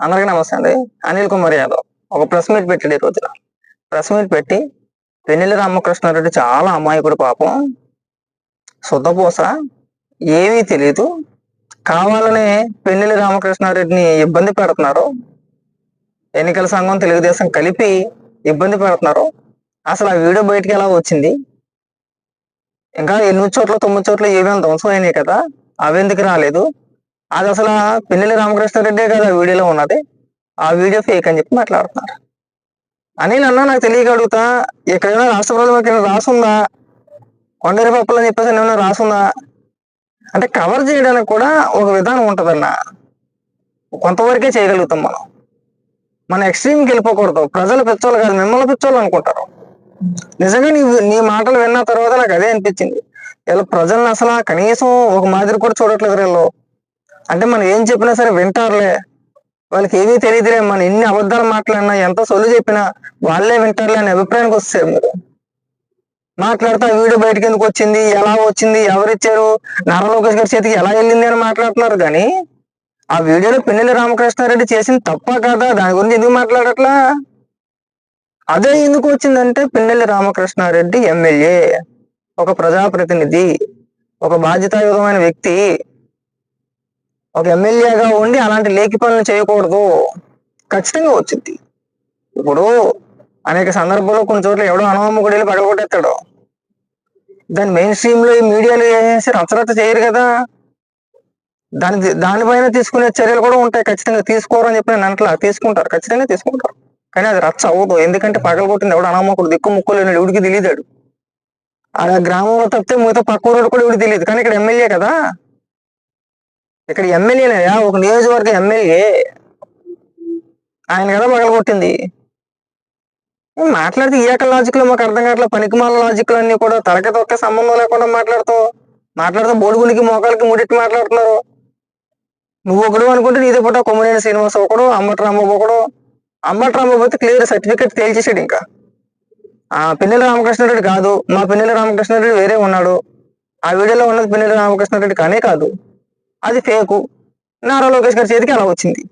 అందరికీ నమస్తే అండి. అనిల్ కుమార్ యాదవ్. ఒక ప్రెస్ మీట్ పెట్టాడు ఈ రోజున. ప్రెస్ మీట్ పెట్టి వెన్నెల రామకృష్ణారెడ్డి చాలా అమాయకుడు పాపం. శుద్ధపూస ఏమీ తెలియదు కావాలనే పెన్నెల రామకృష్ణారెడ్డిని ఇబ్బంది పెడుతున్నారు. ఎన్నికల సంఘం తెలుగుదేశం కలిపి ఇబ్బంది పెడుతున్నారు. అసలు ఆ వీడియో బయటికి ఎలా వచ్చింది? ఇంకా ఎనిమిది చోట్ల తొమ్మిది చోట్ల ఏమేమి ధ్వంసం అయినాయి కదా? అవి ఎందుకు రాలేదు? అది అసలు పిన్నెల్లి రామకృష్ణారెడ్డే కదా వీడియోలో ఉన్నది. ఆ వీడియో ఫేక్ అని చెప్పి మాట్లాడుతున్నారు. అని అన్న నాకు తెలియక అడుగుతా ఎక్కడైనా రాష్ట్ర ప్రభుత్వం రాసుందా? కొండరి పప్పులు అని చెప్పేసి ఏమైనా రాసుందా? అంటే కవర్ చేయడానికి కూడా ఒక విధానం ఉంటుందన్న. కొంతవరకే చేయగలుగుతాం మనం. మన ఎక్స్ట్రీమ్కి వెళ్ళిపోకూడదు. ప్రజలు పిచ్చోళ్ళు కాదు మిమ్మల్ని పిచ్చోళ్ళు అనుకుంటారు. నిజంగా నీ నీ మాటలు విన్న తర్వాత నాకు అదే అనిపించింది. ఇలా ప్రజల్ని అసలు కనీసం ఒక మాదిరి కూడా చూడట్లేదు వీళ్ళు అంటే మనం ఏం చెప్పినా సరే వింటారులే. వాళ్ళకి ఏమీ తెలియదులే. మనం ఎన్ని అబద్ధాలు మాట్లాడినా ఎంత సొల్లు చెప్పినా వాళ్ళే వింటారులే అనే అభిప్రాయానికి వస్తారు మీరు. ఆ వీడియో బయటకు ఎందుకు వచ్చింది? ఎలా వచ్చింది? ఎవరిచ్చారు నారా లోకేష్ గారి చేతికి ఎలా వెళ్ళింది అని మాట్లాడుతున్నారు. కానీ ఆ వీడియోలో పిన్నెల రామకృష్ణారెడ్డి చేసింది తప్ప కదా? దాని గురించి ఎందుకు మాట్లాడట్లా? అదే ఎందుకు వచ్చిందంటే పిన్నెల్లి రామకృష్ణారెడ్డి ఎమ్మెల్యే ఒక ప్రజాప్రతినిధి ఒక బాధ్యతాయుతమైన వ్యక్తి. ఒక ఎమ్మెల్యేగా ఉండి అలాంటి లేఖి పనులు చేయకూడదు. ఖచ్చితంగా వచ్చింది ఇప్పుడు అనేక సందర్భాల్లో కొన్ని చోట్ల ఎవడో అనవమ్మకుడు వెళ్ళి పగలగొట్టేస్తాడు. దాని మెయిన్ స్ట్రీమ్లో ఈ మీడియాలో వేసి రచరచ చేయరు కదా. దాని దానిపైన తీసుకునే చర్యలు కూడా ఉంటాయి. ఖచ్చితంగా తీసుకోరని చెప్పి నేను అంటలా. తీసుకుంటారు. ఖచ్చితంగా తీసుకుంటారు. కానీ అది రచ్చ అవ్వదు. ఎందుకంటే పగలగొట్టింది ఎవడు అనమ్మకుడు దిక్కు ముక్కు లేని ఎవడికి తెలియదాడు. ఆ గ్రామంలో తప్పితే మిగతా పక్క ఊరు కూడా ఎవడికి తెలియదు. కానీ ఇక్కడ ఎమ్మెల్యే కదా. ఇక్కడ ఎమ్మెల్యేనయా ఒక నియోజకవర్గ ఎమ్మెల్యే ఆయన కదా పగలగొట్టింది. మాట్లాడితే ఈ ఏక లాజిక్లో మాకు అర్థం కావట్లేదు. పనికిమాల లాజిక్లు అన్ని కూడా తలకి తొక్కే సంబంధం లేకుండా మాట్లాడుతావు. మాట్లాడుతూ బోడుగులకి మోకాలకి ముడిట్టి మాట్లాడుతున్నారు. నువ్వు ఒకడు అనుకుంటే నీదే పుట్ట కొమ్మనేని శ్రీనివాస్ ఒకడు అంబటి రాంబాబు ఒకడు. అంబటి రాంబాబు అయితే క్లియర్ సర్టిఫికెట్ తేల్చేసాడు ఇంకా. ఆ పిన్నెల రామకృష్ణారెడ్డి కాదు. మా పిన్నెల రామకృష్ణారెడ్డి వేరే ఉన్నాడు. ఆ వీడియోలో ఉన్నది పిన్నెల రామకృష్ణారెడ్డి కానే కాదు. అది ఫేకు నారా లోకేష్ గారి చేతికి అలా వచ్చింది.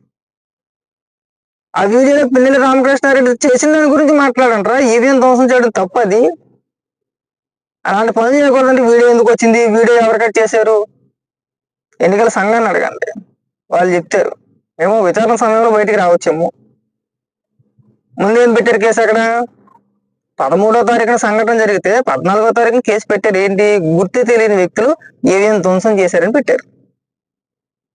ఆ వీడియోలో పిన్నెల రామకృష్ణారెడ్డి చేసిన దాని గురించి మాట్లాడంటారా ఈవీఎం ధ్వంసం చేయడం తప్పది. అలాంటి పని చేయకూడదంటే వీడియో ఎందుకు వచ్చింది? వీడియో ఎవరు కట్ చేశారు? ఎన్నికల సంఘాన్ని అడగండి. వాళ్ళు చెప్తారు. మేము విచారణ సమయంలో బయటికి రావచ్చేమో. ఏం పెట్టారు కేసు అక్కడ? పదమూడో తారీఖున సంఘటన జరిగితే పద్నాలుగో తారీఖున కేసు పెట్టారు. ఏంటి? గుర్తు తెలియని వ్యక్తులు ఏవిఎం ధ్వంసం చేశారని పెట్టారు.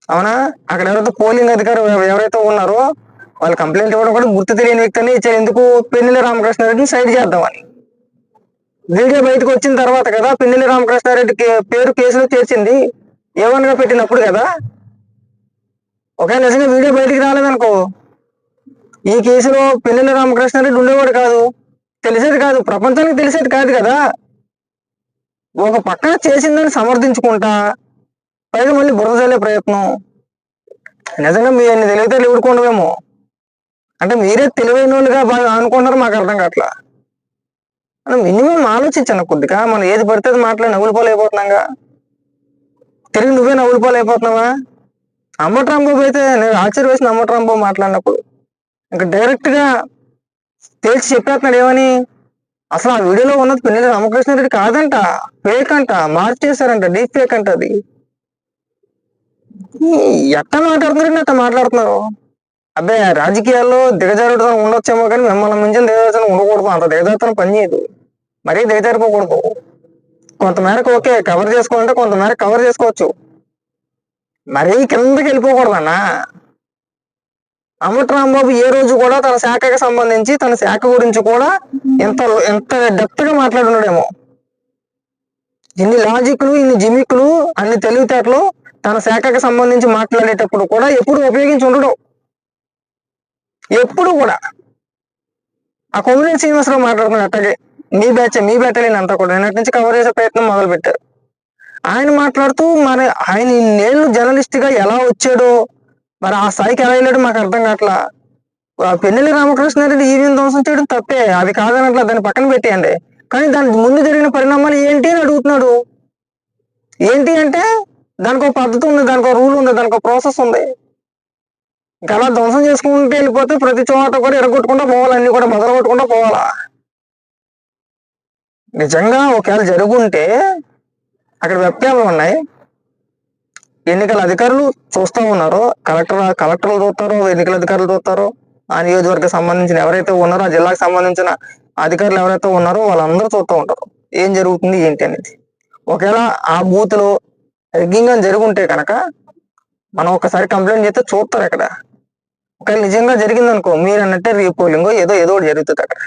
అవునా? అక్కడ ఎవరైతే పోలింగ్ అధికారి ఎవరైతే ఉన్నారో వాళ్ళు కంప్లైంట్ ఇవ్వడం కూడా గుర్తు తెలియని వ్యక్తిని ఇచ్చారు. ఎందుకు? పెన్నెల రామకృష్ణారెడ్డిని సైడ్ చేద్దామని. వీడియో బయటకు వచ్చిన తర్వాత కదా పిన్నెల్లి రామకృష్ణారెడ్డి పేరు కేసులో చేర్చింది. ఏమనగా పెట్టినప్పుడు కదా? ఒకవేళ నిజంగా వీడియో బయటికి రాలేదనుకో. ఈ కేసులో పిన్నెల్లి రామకృష్ణారెడ్డి ఉండేవాడు కాదు. తెలిసేది కాదు. ప్రపంచానికి తెలిసేది కాదు కదా. ఒక పక్కన చేసిందని సమర్థించుకుంటా. పైగా మళ్ళీ బురదలే ప్రయత్నం. నిజంగా మీ అన్ని తెలివితేటలు ఎవడుకోండవేమో అంటే మీరే తెలివైన వాళ్ళుగా బాగా అనుకుంటారు మాకు అర్థం కావట్లా? మినిమం ఆలోచించాను కొద్దిగా. మనం ఏది పడితే అది మాట్లాడి నవ్వులు పాలు తిరిగి నువ్వే నవ్వులు పాలు అమ్మట్రాంబాబు అయితే నేను ఆశ్చర్య వేసిన అమ్మట్రాంబాబు మాట్లాడినప్పుడు. ఇంకా డైరెక్ట్గా తేల్చి చెప్పేస్తున్నాడు ఏమని? అసలు ఆ వీడియోలో ఉన్నది పిల్లలు రామకృష్ణారెడ్డి కాదంట. ఫేక్ అంట. మార్చేశారంట. డీప్ ఫేక్ అంట అది. ఎట్ట ఎట్లా మాట్లాడుతున్నారు? అట్లా మాట్లాడుతున్నారు అబ్బే రాజకీయాల్లో దిగజారుడుతనం ఉండొచ్చేమో కానీ మిమ్మల్ని మించిన దిగజారుతనం ఉండకూడదు అంత దిగజారుతనం పని చేయదు. మరీ దిగజారిపోకూడదు. కొంతమేరకు ఓకే కవర్ చేసుకోవాలంటే కొంతమేర కవర్ చేసుకోవచ్చు. మరీ కిందకి వెళ్ళిపోకూడదన్నా. అమృత రాంబాబు ఏ రోజు కూడా తన శాఖకి సంబంధించి తన శాఖ గురించి కూడా ఎంత ఎంత డెప్త్గా మాట్లాడున్నాడేమో. ఇన్ని లాజిక్లు ఇన్ని జిమిక్లు అన్ని తెలివితేటలు తన శాఖకు సంబంధించి మాట్లాడేటప్పుడు కూడా ఎప్పుడు ఉపయోగించి ఉండడు. ఎప్పుడు కూడా. ఆ కొమ్మినేని శ్రీనివాసరావు మాట్లాడుతున్నాడు అట్టగే మీ బ్యాచ్ మీ బ్యాటలీన్ అంతా కూడా. నిన్నటి నుంచి కవర్ చేసే ప్రయత్నం మొదలు పెట్టారు ఆయన మాట్లాడుతూ మరి ఆయన ఇన్నేళ్ళు జర్నలిస్ట్గా ఎలా వచ్చాడో మరి ఆ స్థాయికి ఎలా వెళ్ళాడో మాకు అర్థం కావట్లా. పెన్నెల్లి రామకృష్ణారెడ్డి ఈవీఎం ధ్వంసం చేయడం తప్పే అది కాదనట్లా దాన్ని పక్కన పెట్టేయండి. కానీ దాని ముందు జరిగిన పరిణామాలు ఏంటి అని అడుగుతున్నాడు. ఏంటి అంటే దానికి ఒక పద్ధతి ఉంది దానికి ఒక రూల్ ఉంది దానికి ఒక ప్రాసెస్ ఉంది. ఇంకా అలా ధ్వంసం చేసుకుంటూ వెళ్ళిపోతే ప్రతి చోట కూడా ఎరగొట్టుకుంటూ పోవాలి అన్ని కూడా మొదలు కొట్టుకుంటూ పోవాలా? నిజంగా ఒకవేళ జరుగుంటే అక్కడ వెబ్ ఉన్నాయి. ఎన్నికల అధికారులు చూస్తూ ఉన్నారు. కలెక్టర్ కలెక్టర్లు చూస్తారు ఎన్నికల అధికారులు చూస్తారు. ఆ నియోజకవర్గ సంబంధించిన ఎవరైతే ఉన్నారో ఆ జిల్లాకు సంబంధించిన అధికారులు ఎవరైతే ఉన్నారో వాళ్ళందరూ చూస్తూ ఉంటారు. ఏం జరుగుతుంది ఏంటి అనేది. ఒకవేళ ఆ బూత్లో రిగ్గింగ్ అని జరుగుంటే కనుక మనం ఒకసారి కంప్లైంట్ చేస్తే చూస్తారు అక్కడ. ఒకవేళ నిజంగా జరిగింది అనుకో మీరు అన్నట్టే రీపోలింగ్ ఏదో ఏదో ఒకటి జరుగుతుంది అక్కడ.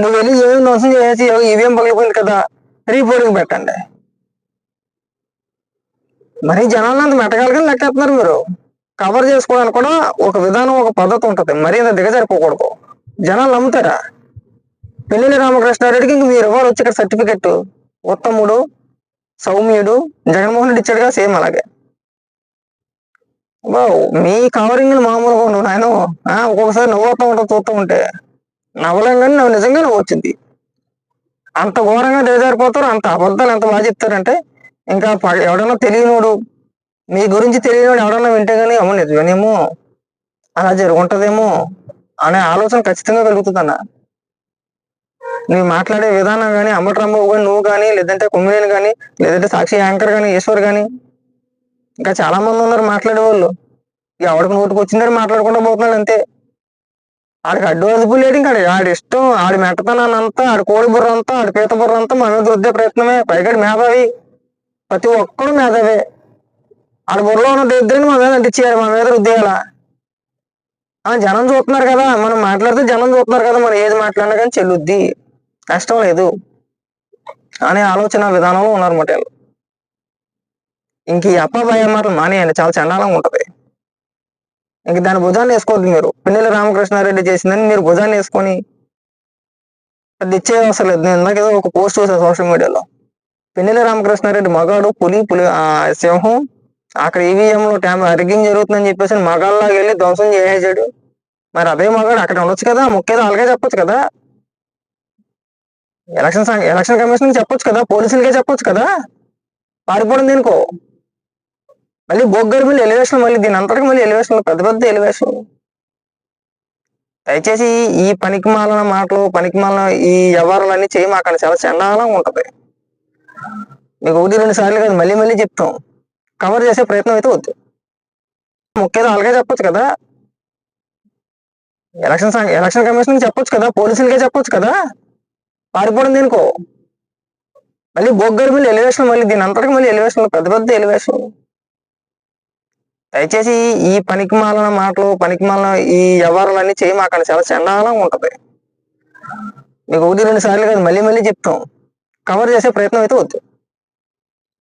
నువ్వు వెళ్ళి ఏమేమి ధ్వంసం చేసి ఈవీఎం పగిలిపోయింది కదా రీపోలింగ్ పెట్టండి. మరి జనాలను మెటగాలుగా లెక్కేస్తున్నారు మీరు. కవర్ చేసుకోవడానికి కూడా ఒక విధానం ఒక పద్ధతి ఉంటుంది. మరీ అంత దిగజారిపోకూడదు. జనాలు నమ్ముతారా? పెళ్ళి రామకృష్ణారెడ్డికి ఇంక మీరు ఎవరు వచ్చి ఇక్కడ సర్టిఫికెట్ ఉత్తముడు సౌమ్యుడు జగన్మోహన్ రెడ్డి ఇచ్చాడుగా సేమ్ అలాగే. మీ కవరింగ్ మామూలుగా ఉండవు నాయన. ఒక్కొక్కసారి నవ్వుతూ ఉంటా చూస్తూ ఉంటే. నవ్వలేం కానీ నిజంగా నవ్వు వచ్చింది. అంత ఘోరంగా దిగజారిపోతారు అంత అబద్ధాలు ఎంత బాగా చెప్తారంటే ఇంకా ఎవడన్నా తెలియనోడు మీ గురించి తెలియనోడు ఎవడన్నా వింటే కానీ అమ్మ నిజమేనేమో అలా జరుగుంటదేమో అనే ఆలోచన ఖచ్చితంగా కలుగుతుందన్న. నువ్వు మాట్లాడే విధానం కానీ అమ్మటరాంబాబు కానీ నువ్వు కానీ లేదంటే కుమ్మినేని కానీ లేదంటే సాక్షి యాంకర్ కానీ ఈశ్వర్ కానీ ఇంకా చాలా మంది ఉన్నారు మాట్లాడే వాళ్ళు. ఎవడికి నోటికి వచ్చిందని మాట్లాడకుండా పోతున్నాడు అంతే. ఆడికి అడ్డు అదుపు లేడు ఇంకా ఆడి- ఇష్టం ఆడి మెట్టతనాన్ని అంతా ఆడి కోడి బుర్ర అంతా ఆడి పీత బుర్ర అంతా మన మీద రుద్దే ప్రయత్నమే. పైగా మేధావి. ప్రతి ఒక్కడు మేధావే. ఆడి బుర్రలో ఉన్న దరిద్రాన్ని మన మీద అంటించేయాలి మన మీద రుద్దేయాల? ఆ జనం చూస్తున్నారు కదా మనం మాట్లాడితే జనం చూస్తున్నారు కదా మనం ఏది మాట్లాడినా కానీ చెల్లుద్ది. కష్టం లేదు అనే ఆలోచన విధానంలో ఉన్నారన్నమాట వీళ్ళు ఇంక ఈ అప్ప భయం మాటలు మానేయండి చాలా చండాలంగా ఉంటది. ఇంక దాని భుజాన్ని వేసుకోవద్దు మీరు. పిన్నెల రామకృష్ణారెడ్డి చేసిందని మీరు భుజాన్ని వేసుకొని అది ఇచ్చే అవసరం లేదు. నేను ఇందాక ఏదో ఒక పోస్ట్ చూసాను సోషల్ మీడియాలో. పిన్నెల రామకృష్ణారెడ్డి మగాడు పులి పులి ఆ, సింహం అక్కడ ఈవీఎం లో ట్యామ్ అరిగింగ్ జరుగుతుందని చెప్పేసి మగాళ్ళలాగా వెళ్ళి ధ్వంసం చేసేసాడు. మరి అదే మగాడు అక్కడ ఉండొచ్చు కదా ముఖ్యదో అలాగే చెప్పొచ్చు కదా. ఎలక్షన్ ఎలక్షన్ కమిషన్ చెప్పొచ్చు కదా పోలీసులకే చెప్పొచ్చు కదా? పారిపోవడం దీనికో? మళ్ళీ బొగ్గరి మళ్ళీ ఎలివేషన్ మళ్ళీ దీని అంతటికి మళ్ళీ ఎలివేషన్ పెద్ద పెద్ద ఎలివేషన్. దయచేసి ఈ పనికి మాలిన మాటలు పనికి మాలిన ఈ వ్యవహారాలన్నీ చేయమాకండి చాలా చండాలంగా ఉంటది. మీకు ఒకటి రెండు సార్లు కాదు మళ్ళీ మళ్ళీ చెప్తాం. కవర్ చేసే ప్రయత్నం అయితే వద్దు. ముఖ్యదో అలాగే చెప్పొచ్చు కదా? ఎలక్షన్ ఎలక్షన్ కమిషన్ చెప్పొచ్చు కదా? పోలీసులకే చెప్పొచ్చు కదా? పారిపోవడం దేనికో? మళ్ళీ బొగ్గరి మళ్ళీ ఎలివేషన్ మళ్ళీ దీని అంతటికి మళ్ళీ ఎలివేషన్ పెద్ద పెద్ద ఎలివేషన్ దయచేసి ఈ పనికిమాలిన మాటలు పనికిమాలిన ఈ వ్యవహారాలన్నీ చేయమాకండి చాలా చండాలంగా ఉంటది. మీకు ఒకటి రెండు సార్లు కాదు మళ్ళీ మళ్ళీ చెప్తాం. కవర్ చేసే ప్రయత్నం అయితే వద్దు.